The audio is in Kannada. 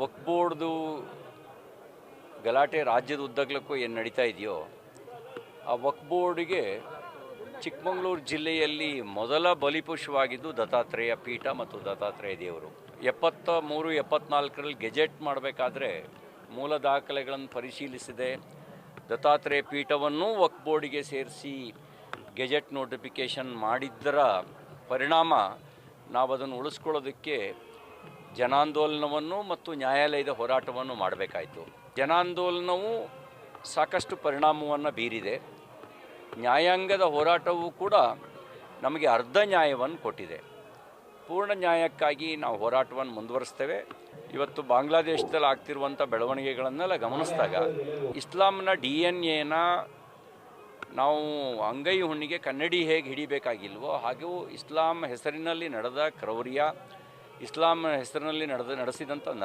ವಕ್ ಬೋರ್ಡ್ದು ಗಲಾಟೆ ರಾಜ್ಯದ ಉದ್ದಗಲಕ್ಕೂ ಏನು ನಡೀತಾ ಇದೆಯೋ, ಆ ವಕ್ ಬೋರ್ಡ್ಗೆ ಚಿಕ್ಕಮಗಳೂರು ಜಿಲ್ಲೆಯಲ್ಲಿ ಮೊದಲ ಬಲಿಪುಷವಾಗಿದ್ದು ದತ್ತಾತ್ರೇಯ ಪೀಠ ಮತ್ತು ದತ್ತಾತ್ರೇಯ ದೇವರು. ಎಪ್ಪತ್ತ ಮೂರು, ಎಪ್ಪತ್ನಾಲ್ಕರಲ್ಲಿ ಗೆಜೆಟ್ ಮಾಡಬೇಕಾದ್ರೆ ಮೂಲ ದಾಖಲೆಗಳನ್ನು ಪರಿಶೀಲಿಸಿದೆ. ದತ್ತಾತ್ರೇಯ ಪೀಠವನ್ನು ವಕ್ಬೋರ್ಡಿಗೆ ಸೇರಿಸಿ ಗೆಜೆಟ್ ನೋಟಿಫಿಕೇಷನ್ ಮಾಡಿದ್ದರ ಪರಿಣಾಮ ನಾವು ಅದನ್ನು ಉಳಿಸ್ಕೊಳ್ಳೋದಕ್ಕೆ ಜನಾಂದೋಲನವನ್ನು ಮತ್ತು ನ್ಯಾಯಾಲಯದ ಹೋರಾಟವನ್ನು ಮಾಡಬೇಕಾಯಿತು. ಜನಾಂದೋಲನವು ಸಾಕಷ್ಟು ಪರಿಣಾಮವನ್ನು ಬೀರಿದೆ. ನ್ಯಾಯಾಂಗದ ಹೋರಾಟವೂ ಕೂಡ ನಮಗೆ ಅರ್ಧ ನ್ಯಾಯವನ್ನು ಕೊಟ್ಟಿದೆ. ಪೂರ್ಣ ನ್ಯಾಯಕ್ಕಾಗಿ ನಾವು ಹೋರಾಟವನ್ನು ಮುಂದುವರಿಸ್ತೇವೆ. ಇವತ್ತು ಬಾಂಗ್ಲಾದೇಶದಲ್ಲಿ ಆಗ್ತಿರುವಂಥ ಬೆಳವಣಿಗೆಗಳನ್ನೆಲ್ಲ ಗಮನಿಸಿದಾಗ ಇಸ್ಲಾಂನ ಡಿ ಎನ್ ಎನ ನಾವು ಅಂಗೈ ಹುಣ್ಣಿಗೆ ಕನ್ನಡಿ ಹೇಗೆ ಹಿಡಿಬೇಕಾಗಿಲ್ವೋ ಹಾಗೂ ಇಸ್ಲಾಂ ಹೆಸರಿನಲ್ಲಿ ನಡೆದ ಕ್ರೌರ್ಯ ಇಸ್ಲಾಂ ಹೆಸರಿನಲ್ಲಿ ನಡೆದ ನಡೆಸಿದಂಥ